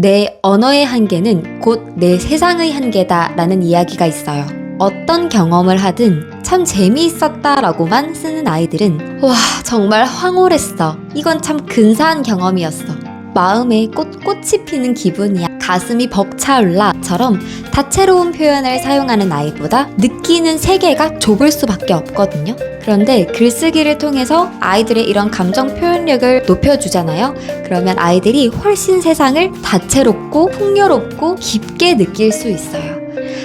내 언어의 한계는 곧 내 세상의 한계다 라는 이야기가 있어요. 어떤 경험을 하든 참 재미있었다 라고만 쓰는 아이들은 와 정말 황홀했어. 이건 참 근사한 경험이었어. 마음에 꽃꽃이 피는 기분이야. 가슴이 벅차올라처럼 다채로운 표현을 사용하는 아이보다 느끼는 세계가 좁을 수밖에 없거든요. 그런데 글쓰기를 통해서 아이들의 이런 감정 표현력을 높여주잖아요. 그러면 아이들이 훨씬 세상을 다채롭고 풍요롭고 깊게 느낄 수 있어요.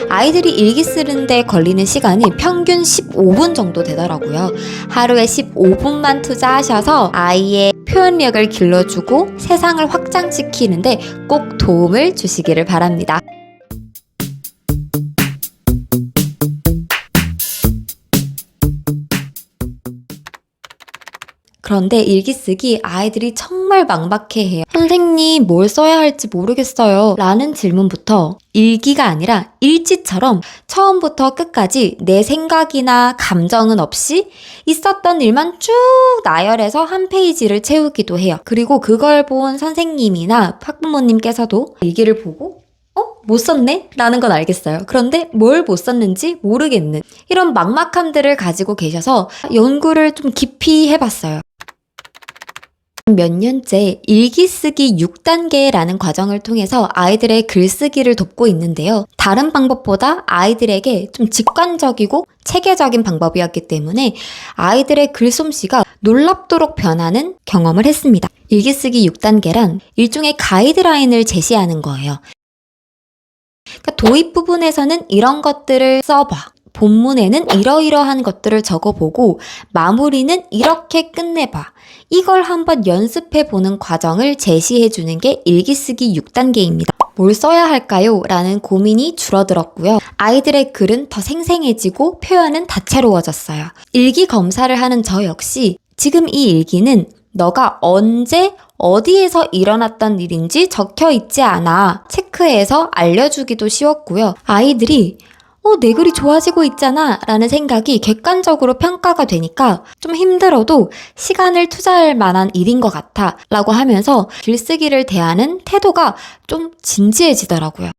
아이들이 일기 쓰는데 걸리는 시간이 평균 15분 정도 되더라고요. 하루에 15분만 투자하셔서 아이의 표현력을 길러주고 세상을 확장시키는데 꼭 도움을 주시기를 바랍니다. 그런데 일기 쓰기 아이들이 정말 막막해해요. 선생님, 뭘 써야 할지 모르겠어요. 라는 질문부터 일기가 아니라 일지처럼 처음부터 끝까지 내 생각이나 감정은 없이 있었던 일만 쭉 나열해서 한 페이지를 채우기도 해요. 그리고 그걸 본 선생님이나 학부모님께서도 일기를 보고 어? 못 썼네? 라는 건 알겠어요. 그런데 뭘 못 썼는지 모르겠는 이런 막막함들을 가지고 계셔서 연구를 좀 깊이 해봤어요. 몇 년째 일기 쓰기 6단계라는 과정을 통해서 아이들의 글쓰기를 돕고 있는데요. 다른 방법보다 아이들에게 좀 직관적이고 체계적인 방법이었기 때문에 아이들의 글솜씨가 놀랍도록 변하는 경험을 했습니다. 일기 쓰기 6단계란 일종의 가이드라인을 제시하는 거예요. 그러니까 도입 부분에서는 이런 것들을 써봐. 본문에는 이러이러한 것들을 적어보고 마무리는 이렇게 끝내봐. 이걸 한번 연습해 보는 과정을 제시해 주는 게 일기 쓰기 6단계입니다. 뭘 써야 할까요? 라는 고민이 줄어들었고요. 아이들의 글은 더 생생해지고 표현은 다채로워졌어요. 일기 검사를 하는 저 역시 지금 이 일기는 너가 언제 어디에서 일어났던 일인지 적혀 있지 않아 체크해서 알려주기도 쉬웠고요. 아이들이 어, 내 글이 좋아지고 있잖아 라는 생각이 객관적으로 평가가 되니까 좀 힘들어도 시간을 투자할 만한 일인 것 같아 라고 하면서 글쓰기를 대하는 태도가 좀 진지해지더라고요.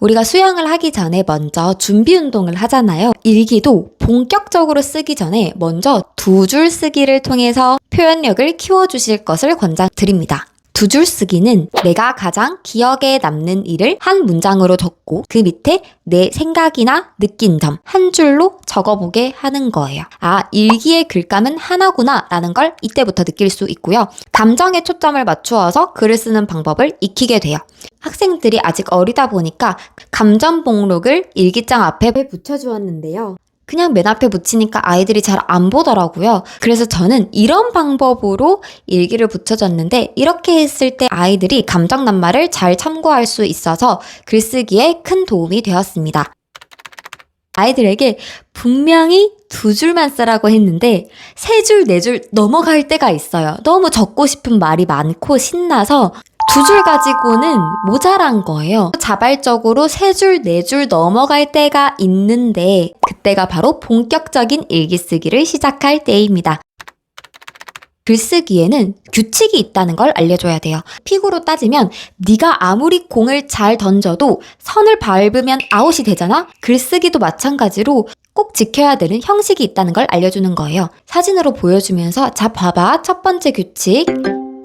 우리가 수영을 하기 전에 먼저 준비 운동을 하잖아요. 일기도 본격적으로 쓰기 전에 먼저 두 줄 쓰기를 통해서 표현력을 키워주실 것을 권장드립니다. 두 줄 쓰기는 내가 가장 기억에 남는 일을 한 문장으로 적고 그 밑에 내 생각이나 느낀 점 한 줄로 적어보게 하는 거예요. 아, 일기의 글감은 하나구나 라는 걸 이때부터 느낄 수 있고요. 감정에 초점을 맞추어서 글을 쓰는 방법을 익히게 돼요. 학생들이 아직 어리다 보니까 감정 목록을 일기장 앞에 붙여주었는데요. 그냥 맨 앞에 붙이니까 아이들이 잘 안 보더라고요. 그래서 저는 이런 방법으로 일기를 붙여줬는데 이렇게 했을 때 아이들이 감정 낱말을 잘 참고할 수 있어서 글쓰기에 큰 도움이 되었습니다. 아이들에게 분명히 두 줄만 쓰라고 했는데 세 줄, 네 줄 넘어갈 때가 있어요. 너무 적고 싶은 말이 많고 신나서 두 줄 가지고는 모자란 거예요. 자발적으로 세 줄, 네 줄 넘어갈 때가 있는데 그때가 바로 본격적인 일기 쓰기를 시작할 때입니다. 글쓰기에는 규칙이 있다는 걸 알려줘야 돼요. 픽으로 따지면 네가 아무리 공을 잘 던져도 선을 밟으면 아웃이 되잖아? 글쓰기도 마찬가지로 꼭 지켜야 되는 형식이 있다는 걸 알려주는 거예요. 사진으로 보여주면서 자 봐봐 첫 번째 규칙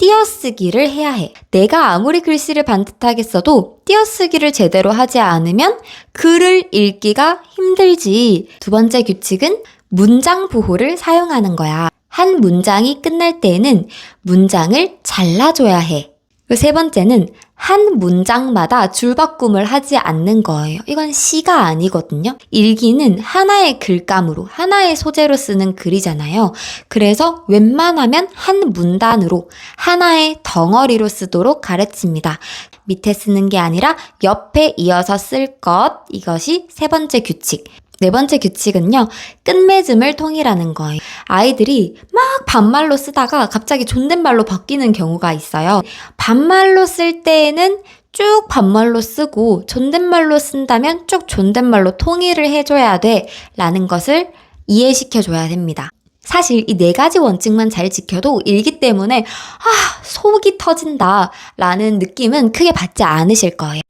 띄어쓰기를 해야 해. 내가 아무리 글씨를 반듯하게 써도 띄어쓰기를 제대로 하지 않으면 글을 읽기가 힘들지. 두 번째 규칙은 문장 보호를 사용하는 거야. 한 문장이 끝날 때에는 문장을 잘라줘야 해. 그리고 세 번째는 한 문장마다 줄바꿈을 하지 않는 거예요. 이건 시가 아니거든요. 일기는 하나의 글감으로, 하나의 소재로 쓰는 글이잖아요. 그래서 웬만하면 한 문단으로, 하나의 덩어리로 쓰도록 가르칩니다. 밑에 쓰는 게 아니라 옆에 이어서 쓸 것. 이것이 세 번째 규칙. 네 번째 규칙은요, 끝맺음을 통일하는 거예요. 아이들이 막 반말로 쓰다가 갑자기 존댓말로 바뀌는 경우가 있어요. 반말로 쓸 때에는 쭉 반말로 쓰고 존댓말로 쓴다면 쭉 존댓말로 통일을 해줘야 돼. 라는 것을 이해시켜줘야 됩니다. 사실 이 네 가지 원칙만 잘 지켜도 일기 때문에 아, 속이 터진다 라는 느낌은 크게 받지 않으실 거예요.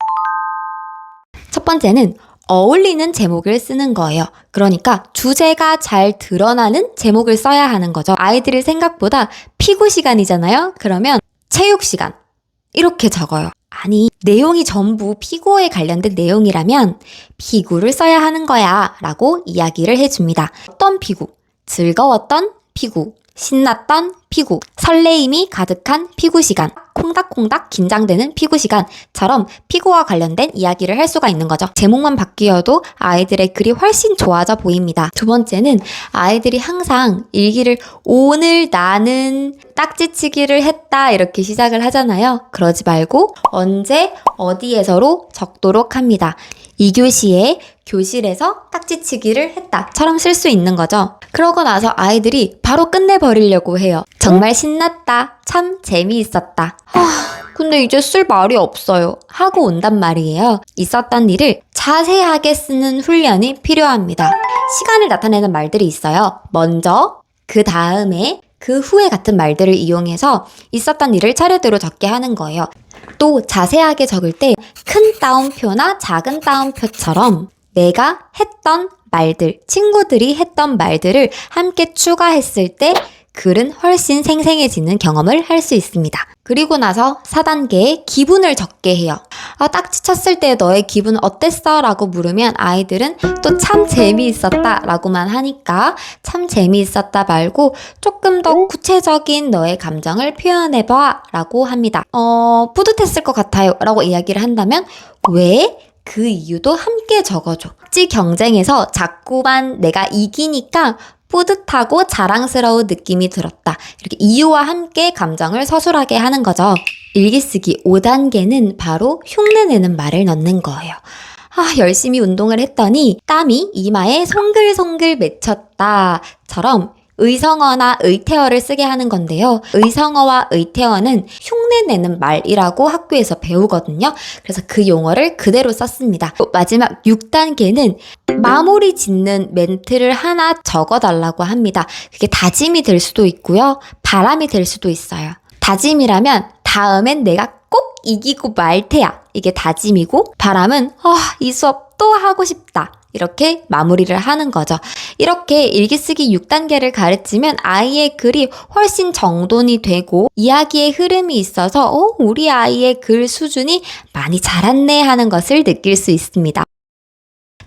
첫 번째는 어울리는 제목을 쓰는 거예요. 그러니까 주제가 잘 드러나는 제목을 써야 하는 거죠. 아이들이 생각보다 피구 시간이잖아요? 그러면 체육 시간. 이렇게 적어요. 아니, 내용이 전부 피구에 관련된 내용이라면 피구를 써야 하는 거야. 라고 이야기를 해줍니다. 어떤 피구? 즐거웠던 피구. 신났던 피구. 설레임이 가득한 피구 시간. 콩닥콩닥 긴장되는 피구 시간처럼 피구와 관련된 이야기를 할 수가 있는 거죠. 제목만 바뀌어도 아이들의 글이 훨씬 좋아져 보입니다. 두 번째는 아이들이 항상 일기를 오늘 나는 딱지치기를 했다 이렇게 시작을 하잖아요. 그러지 말고 언제 어디에서로 적도록 합니다. 2교시에 교실에서 딱지치기를 했다처럼 쓸 수 있는 거죠. 그러고 나서 아이들이 바로 끝내버리려고 해요. 정말 신났다. 참 재미있었다. 아, 근데 이제 쓸 말이 없어요. 하고 온단 말이에요. 있었던 일을 자세하게 쓰는 훈련이 필요합니다. 시간을 나타내는 말들이 있어요. 먼저, 그 다음에, 그 후에 같은 말들을 이용해서 있었던 일을 차례대로 적게 하는 거예요. 또 자세하게 적을 때 큰 따옴표나 작은 따옴표처럼 내가 했던 말들, 친구들이 했던 말들을 함께 추가했을 때 글은 훨씬 생생해지는 경험을 할 수 있습니다. 그리고 나서 4단계에 기분을 적게 해요. 아, 딱지 쳤을 때 너의 기분 어땠어? 라고 물으면 아이들은 또 참 재미있었다 라고만 하니까 참 재미있었다 말고 조금 더 구체적인 너의 감정을 표현해봐 라고 합니다. 어, 뿌듯했을 것 같아요 라고 이야기를 한다면 왜? 그 이유도 함께 적어줘. 찌 경쟁에서 자꾸만 내가 이기니까 뿌듯하고 자랑스러운 느낌이 들었다. 이렇게 이유와 함께 감정을 서술하게 하는 거죠. 일기쓰기 5단계는 바로 흉내내는 말을 넣는 거예요. 아, 열심히 운동을 했더니 땀이 이마에 송글송글 맺혔다처럼 의성어나 의태어를 쓰게 하는 건데요. 의성어와 의태어는 흉내내는 말이라고 학교에서 배우거든요. 그래서 그 용어를 그대로 썼습니다. 마지막 6단계는 마무리 짓는 멘트를 하나 적어달라고 합니다. 그게 다짐이 될 수도 있고요. 바람이 될 수도 있어요. 다짐이라면 다음엔 내가 꼭 이기고 말 테야. 이게 다짐이고 바람은 아, 이 수업 또 하고 싶다. 이렇게 마무리를 하는 거죠. 이렇게 일기쓰기 6단계를 가르치면 아이의 글이 훨씬 정돈이 되고 이야기의 흐름이 있어서 어, 우리 아이의 글 수준이 많이 자랐네 하는 것을 느낄 수 있습니다.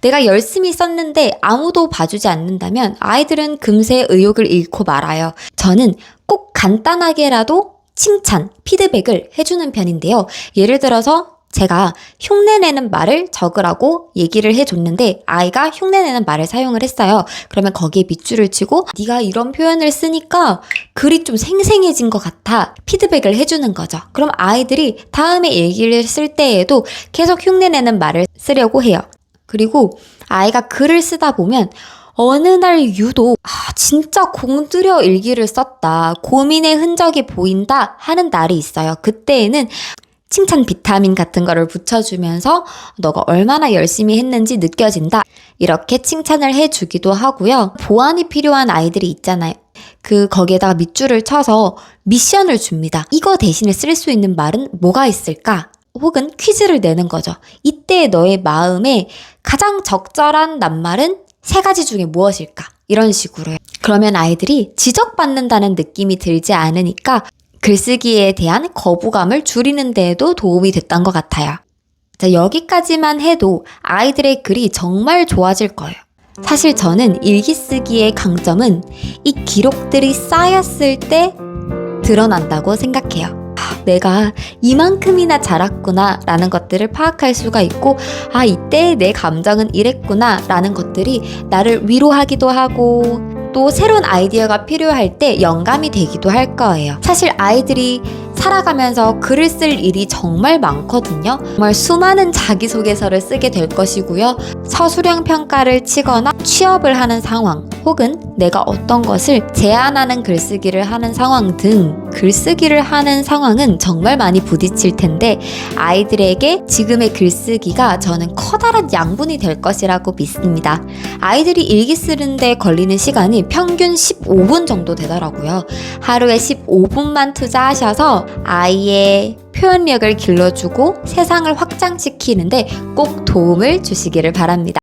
내가 열심히 썼는데 아무도 봐주지 않는다면 아이들은 금세 의욕을 잃고 말아요. 저는 꼭 간단하게라도 칭찬, 피드백을 해주는 편인데요. 예를 들어서 제가 흉내내는 말을 적으라고 얘기를 해줬는데 아이가 흉내내는 말을 사용을 했어요. 그러면 거기에 밑줄을 치고 네가 이런 표현을 쓰니까 글이 좀 생생해진 것 같아 피드백을 해주는 거죠. 그럼 아이들이 다음에 얘기를 쓸 때에도 계속 흉내내는 말을 쓰려고 해요. 그리고 아이가 글을 쓰다 보면 어느 날 유독 아 진짜 공들여 일기를 썼다 고민의 흔적이 보인다 하는 날이 있어요. 그때에는 칭찬 비타민 같은 거를 붙여주면서 너가 얼마나 열심히 했는지 느껴진다. 이렇게 칭찬을 해주기도 하고요. 보완이 필요한 아이들이 있잖아요. 그 거기에다가 밑줄을 쳐서 미션을 줍니다. 이거 대신에 쓸 수 있는 말은 뭐가 있을까? 혹은 퀴즈를 내는 거죠. 이때 너의 마음에 가장 적절한 낱말은 세 가지 중에 무엇일까? 이런 식으로요. 그러면 아이들이 지적받는다는 느낌이 들지 않으니까 글쓰기에 대한 거부감을 줄이는 데에도 도움이 됐던 것 같아요. 자, 여기까지만 해도 아이들의 글이 정말 좋아질 거예요. 사실 저는 일기 쓰기의 강점은 이 기록들이 쌓였을 때 드러난다고 생각해요. 아, 내가 이만큼이나 자랐구나 라는 것들을 파악할 수가 있고, 아, 이때 내 감정은 이랬구나 라는 것들이 나를 위로하기도 하고, 또 새로운 아이디어가 필요할 때 영감이 되기도 할 거예요. 사실 아이들이 살아가면서 글을 쓸 일이 정말 많거든요. 정말 수많은 자기소개서를 쓰게 될 것이고요. 서술형 평가를 치거나 취업을 하는 상황, 혹은 내가 어떤 것을 제안하는 글쓰기를 하는 상황 등 글쓰기를 하는 상황은 정말 많이 부딪힐 텐데 아이들에게 지금의 글쓰기가 저는 커다란 양분이 될 것이라고 믿습니다. 아이들이 일기 쓰는데 걸리는 시간이 평균 15분 정도 되더라고요. 하루에 15분만 투자하셔서 아이의 표현력을 길러주고 세상을 확장시키는데 꼭 도움을 주시기를 바랍니다.